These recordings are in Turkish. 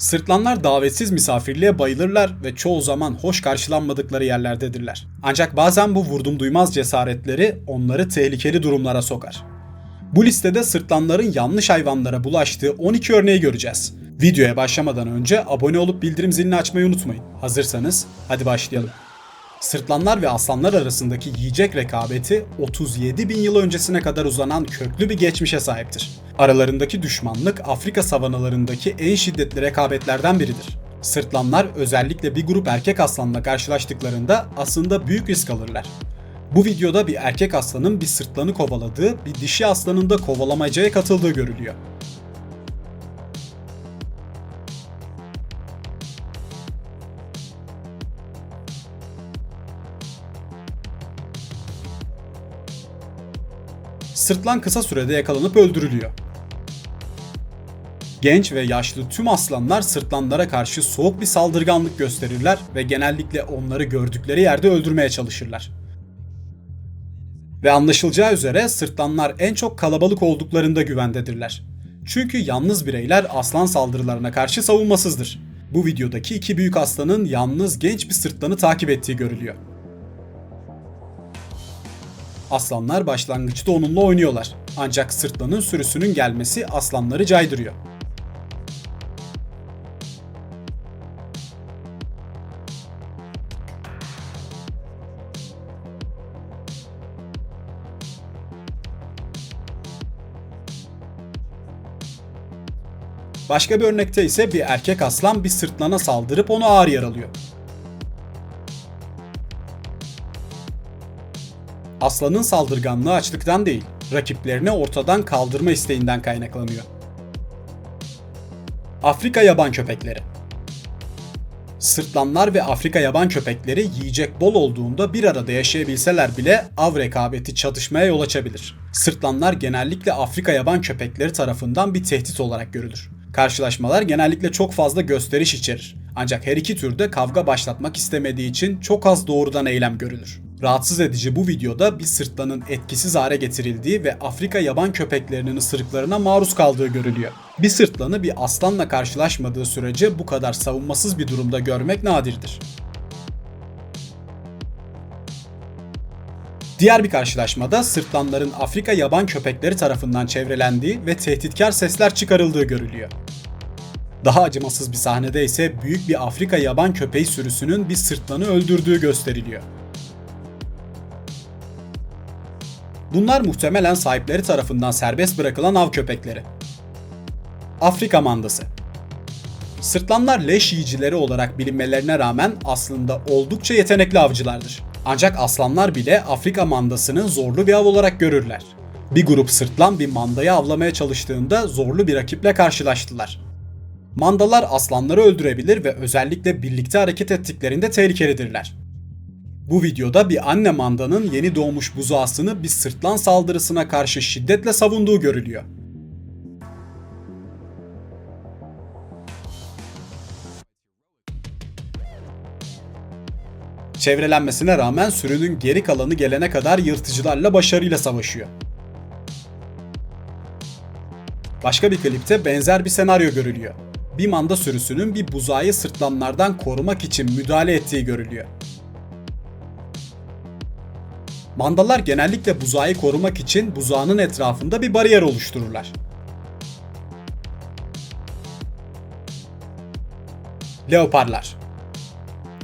Sırtlanlar davetsiz misafirliğe bayılırlar ve çoğu zaman hoş karşılanmadıkları yerlerdedirler. Ancak bazen bu vurdum duymaz cesaretleri onları tehlikeli durumlara sokar. Bu listede sırtlanların yanlış hayvanlara bulaştığı 12 örneği göreceğiz. Videoya başlamadan önce abone olup bildirim zilini açmayı unutmayın. Hazırsanız hadi başlayalım. Sırtlanlar ve aslanlar arasındaki yiyecek rekabeti 37 bin yıl öncesine kadar uzanan köklü bir geçmişe sahiptir. Aralarındaki düşmanlık Afrika savanalarındaki en şiddetli rekabetlerden biridir. Sırtlanlar özellikle bir grup erkek aslanla karşılaştıklarında aslında büyük risk alırlar. Bu videoda bir erkek aslanın bir sırtlanı kovaladığı, bir dişi aslanın da kovalamacaya katıldığı görülüyor. Sırtlan kısa sürede yakalanıp öldürülüyor. Genç ve yaşlı tüm aslanlar sırtlanlara karşı soğuk bir saldırganlık gösterirler ve genellikle onları gördükleri yerde öldürmeye çalışırlar. Ve anlaşılacağı üzere sırtlanlar en çok kalabalık olduklarında güvendedirler. Çünkü yalnız bireyler aslan saldırılarına karşı savunmasızdır. Bu videodaki iki büyük aslanın yalnız genç bir sırtlanı takip ettiği görülüyor. Aslanlar başlangıçta onunla oynuyorlar. Ancak sırtlanın sürüsünün gelmesi aslanları caydırıyor. Başka bir örnekte ise bir erkek aslan bir sırtlana saldırıp onu ağır yaralıyor. Aslanın saldırganlığı açlıktan değil, rakiplerini ortadan kaldırma isteğinden kaynaklanıyor. Afrika yaban köpekleri Sırtlanlar ve Afrika yaban köpekleri yiyecek bol olduğunda bir arada yaşayabilseler bile av rekabeti çatışmaya yol açabilir. Sırtlanlar genellikle Afrika yaban köpekleri tarafından bir tehdit olarak görülür. Karşılaşmalar genellikle çok fazla gösteriş içerir. Ancak her iki türde kavga başlatmak istemediği için çok az doğrudan eylem görülür. Rahatsız edici bu videoda bir sırtlanın etkisiz hale getirildiği ve Afrika yaban köpeklerinin ısırıklarına maruz kaldığı görülüyor. Bir sırtlanı bir aslanla karşılaşmadığı sürece bu kadar savunmasız bir durumda görmek nadirdir. Diğer bir karşılaşmada sırtlanların Afrika yaban köpekleri tarafından çevrelendiği ve tehditkar sesler çıkarıldığı görülüyor. Daha acımasız bir sahnede ise büyük bir Afrika yaban köpeği sürüsünün bir sırtlanı öldürdüğü gösteriliyor. Bunlar muhtemelen sahipleri tarafından serbest bırakılan av köpekleri. Afrika mandası Sırtlanlar leş yiyicileri olarak bilinmelerine rağmen aslında oldukça yetenekli avcılardır. Ancak aslanlar bile Afrika mandasını zorlu bir av olarak görürler. Bir grup sırtlan bir mandayı avlamaya çalıştığında zorlu bir rakiple karşılaştılar. Mandalar aslanları öldürebilir ve özellikle birlikte hareket ettiklerinde tehlikelidirler. Bu videoda bir anne mandanın yeni doğmuş buzağısını bir sırtlan saldırısına karşı şiddetle savunduğu görülüyor. Çevrelenmesine rağmen sürünün geri kalanı gelene kadar yırtıcılarla başarıyla savaşıyor. Başka bir klipte benzer bir senaryo görülüyor. Bir manda sürüsünün bir buzağı sırtlanlardan korumak için müdahale ettiği görülüyor. Mandalar genellikle buzağı korumak için buzağının etrafında bir bariyer oluştururlar. Leoparlar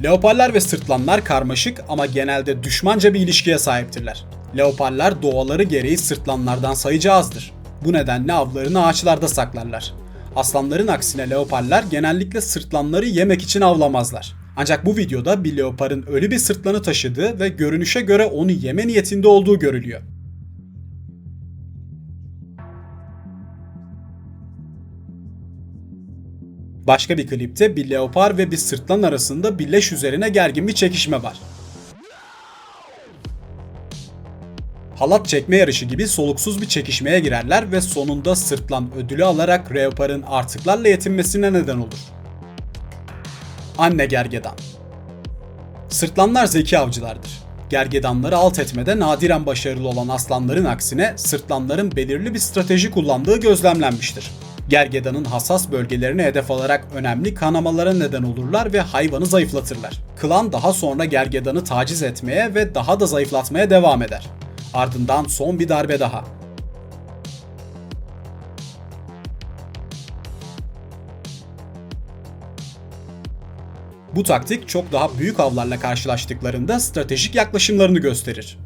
Leoparlar ve sırtlanlar karmaşık ama genelde düşmanca bir ilişkiye sahiptirler. Leoparlar doğaları gereği sırtlanlardan sayıca azdır. Bu nedenle avlarını ağaçlarda saklarlar. Aslanların aksine leoparlar genellikle sırtlanları yemek için avlamazlar. Ancak bu videoda bir leoparın ölü bir sırtlanı taşıdığı ve görünüşe göre onu yeme niyetinde olduğu görülüyor. Başka bir klipte bir leopar ve bir sırtlan arasında bir leş üzerine gergin bir çekişme var. Halat çekme yarışı gibi soluksuz bir çekişmeye girerler ve sonunda sırtlan ödülü alarak leoparın artıklarla yetinmesine neden olur. Anne Gergedan Sırtlanlar zeki avcılardır. Gergedanları alt etmede nadiren başarılı olan aslanların aksine sırtlanların belirli bir strateji kullandığı gözlemlenmiştir. Gergedanın hassas bölgelerini hedef alarak önemli kanamalara neden olurlar ve hayvanı zayıflatırlar. Klan daha sonra gergedanı taciz etmeye ve daha da zayıflatmaya devam eder. Ardından son bir darbe daha. Bu taktik çok daha büyük avlarla karşılaştıklarında stratejik yaklaşımlarını gösterir.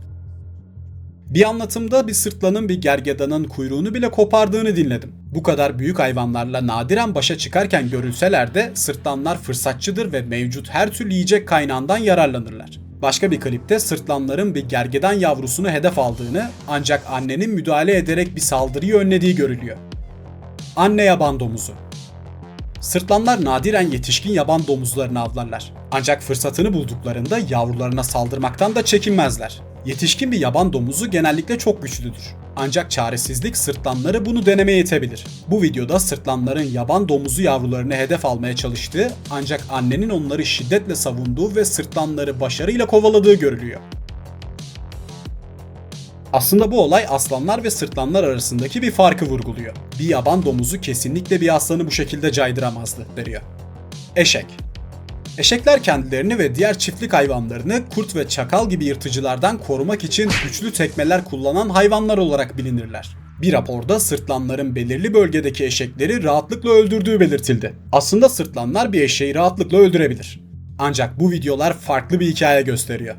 Bir anlatımda bir sırtlanın bir gergedanın kuyruğunu bile kopardığını dinledim. Bu kadar büyük hayvanlarla nadiren başa çıkarken görülseler de sırtlanlar fırsatçıdır ve mevcut her türlü yiyecek kaynağından yararlanırlar. Başka bir klipte sırtlanların bir gergedan yavrusunu hedef aldığını ancak annenin müdahale ederek bir saldırıyı önlediği görülüyor. Anne yaban domuzu Sırtlanlar nadiren yetişkin yaban domuzlarını avlarlar. Ancak fırsatını bulduklarında yavrularına saldırmaktan da çekinmezler. Yetişkin bir yaban domuzu genellikle çok güçlüdür. Ancak çaresizlik sırtlanları bunu denemeye itebilir. Bu videoda sırtlanların yaban domuzu yavrularını hedef almaya çalıştığı ancak annenin onları şiddetle savunduğu ve sırtlanları başarıyla kovaladığı görülüyor. Aslında bu olay aslanlar ve sırtlanlar arasındaki bir farkı vurguluyor. Bir yaban domuzu kesinlikle bir aslanı bu şekilde caydıramazdı, veriyor. Eşek Eşekler kendilerini ve diğer çiftlik hayvanlarını kurt ve çakal gibi yırtıcılardan korumak için güçlü tekmeler kullanan hayvanlar olarak bilinirler. Bir raporda sırtlanların belirli bölgedeki eşekleri rahatlıkla öldürdüğü belirtildi. Aslında sırtlanlar bir eşeği rahatlıkla öldürebilir. Ancak bu videolar farklı bir hikaye gösteriyor.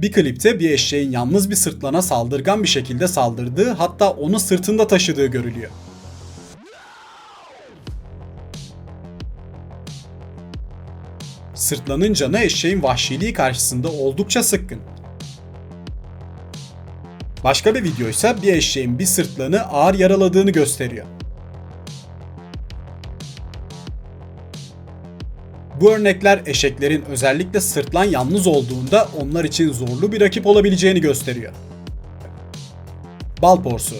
Bir klipte bir eşeğin yalnız bir sırtlana saldırgan bir şekilde saldırdığı hatta onu sırtında taşıdığı görülüyor. Sırtlanın canı eşeğin vahşiliği karşısında oldukça sıkkın. Başka bir video ise bir eşeğin bir sırtlanı ağır yaraladığını gösteriyor. Bu örnekler eşeklerin özellikle sırtlan yalnız olduğunda onlar için zorlu bir rakip olabileceğini gösteriyor. Bal porsuğu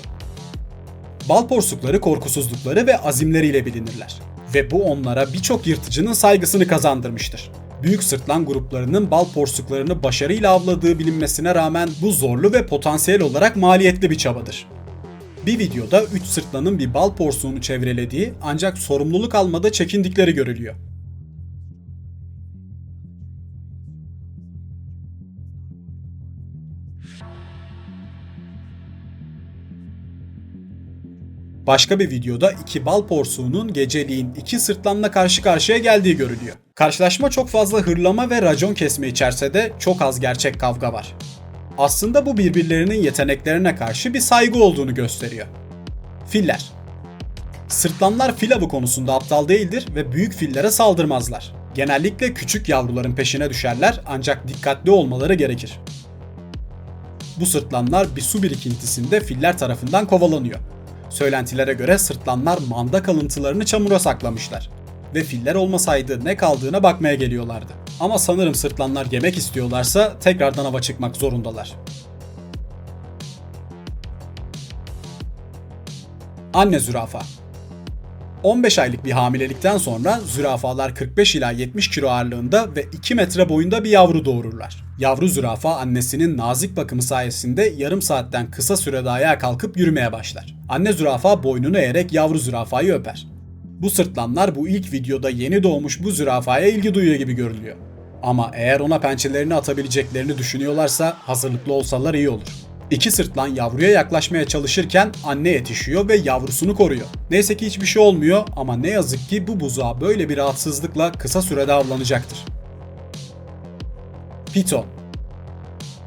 Bal porsukları korkusuzlukları ve azimleriyle bilinirler ve bu onlara birçok yırtıcının saygısını kazandırmıştır. Büyük sırtlan gruplarının bal porsuklarını başarıyla avladığı bilinmesine rağmen bu zorlu ve potansiyel olarak maliyetli bir çabadır. Bir videoda 3 sırtlanın bir bal porsuğunu çevrelediği ancak sorumluluk almada çekindikleri görülüyor. Başka bir videoda iki bal porsuğunun geceliğin iki sırtlanla karşı karşıya geldiği görülüyor. Karşılaşma çok fazla hırlama ve racon kesme içerse de çok az gerçek kavga var. Aslında bu birbirlerinin yeteneklerine karşı bir saygı olduğunu gösteriyor. Filler Sırtlanlar fil avı konusunda aptal değildir ve büyük fillere saldırmazlar. Genellikle küçük yavruların peşine düşerler ancak dikkatli olmaları gerekir. Bu sırtlanlar bir su birikintisinde filler tarafından kovalanıyor Söylentilere göre sırtlanlar manda kalıntılarını çamura saklamışlar ve filler olmasaydı ne kaldığına bakmaya geliyorlardı. Ama sanırım sırtlanlar yemek istiyorlarsa tekrardan hava çıkmak zorundalar. Anne zürafa 15 aylık bir hamilelikten sonra zürafalar 45 ila 70 kilo ağırlığında ve 2 metre boyunda bir yavru doğururlar. Yavru zürafa annesinin nazik bakımı sayesinde yarım saatten kısa sürede ayağa kalkıp yürümeye başlar. Anne zürafa boynunu eğerek yavru zürafayı öper. Bu sırtlanlar bu ilk videoda yeni doğmuş bu zürafaya ilgi duyuyor gibi görülüyor. Ama eğer ona pençelerini atabileceklerini düşünüyorlarsa hazırlıklı olsalar iyi olur. İki sırtlan yavruya yaklaşmaya çalışırken anne yetişiyor ve yavrusunu koruyor. Neyse ki hiçbir şey olmuyor ama ne yazık ki bu buzağı böyle bir rahatsızlıkla kısa sürede avlanacaktır. Piton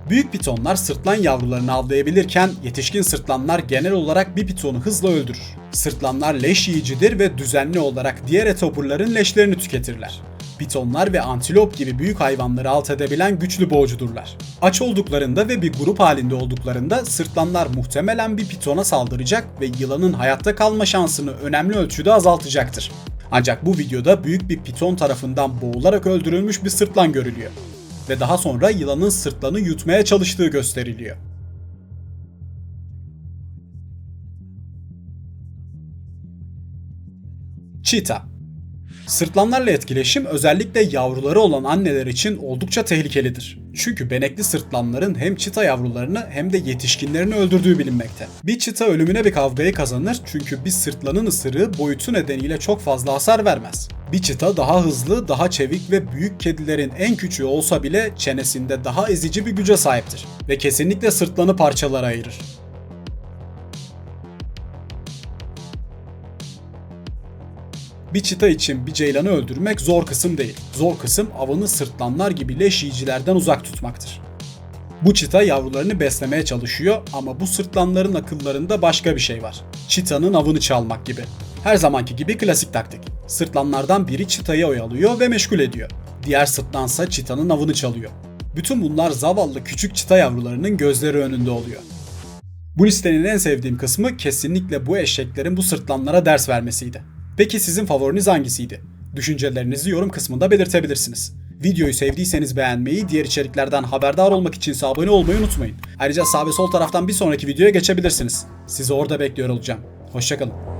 Büyük pitonlar sırtlan yavrularını avlayabilirken yetişkin sırtlanlar genel olarak bir pitonu hızla öldürür. Sırtlanlar leş yiyicidir ve düzenli olarak diğer etoburların leşlerini tüketirler. Pitonlar ve antilop gibi büyük hayvanları alt edebilen güçlü boğcudurlar. Aç olduklarında ve bir grup halinde olduklarında sırtlanlar muhtemelen bir pitona saldıracak ve yılanın hayatta kalma şansını önemli ölçüde azaltacaktır. Ancak bu videoda büyük bir piton tarafından boğularak öldürülmüş bir sırtlan görülüyor ve daha sonra yılanın sırtlanı yutmaya çalıştığı gösteriliyor. Cheetah Sırtlanlarla etkileşim özellikle yavruları olan anneler için oldukça tehlikelidir. Çünkü benekli sırtlanların hem çita yavrularını hem de yetişkinlerini öldürdüğü bilinmekte. Bir çita ölümüne bir kavgayı kazanır çünkü bir sırtlanın ısırığı boyutu nedeniyle çok fazla hasar vermez. Bir çita daha hızlı, daha çevik ve büyük kedilerin en küçüğü olsa bile çenesinde daha ezici bir güce sahiptir ve kesinlikle sırtlanı parçalara ayırır. Bir çita için bir ceylanı öldürmek zor kısım değil. Zor kısım avını sırtlanlar gibi leş yiyicilerden uzak tutmaktır. Bu çita yavrularını beslemeye çalışıyor ama bu sırtlanların akıllarında başka bir şey var. Çitanın avını çalmak gibi. Her zamanki gibi klasik taktik. Sırtlanlardan biri çitayı oyalıyor ve meşgul ediyor. Diğer sırtlansa çitanın avını çalıyor. Bütün bunlar zavallı küçük çita yavrularının gözleri önünde oluyor. Bu listenin en sevdiğim kısmı kesinlikle bu eşeklerin bu sırtlanlara ders vermesiydi. Peki sizin favoriniz hangisiydi? Düşüncelerinizi yorum kısmında belirtebilirsiniz. Videoyu sevdiyseniz beğenmeyi, diğer içeriklerden haberdar olmak için ise abone olmayı unutmayın. Ayrıca sağ ve sol taraftan bir sonraki videoya geçebilirsiniz. Sizi orada bekliyor olacağım. Hoşçakalın.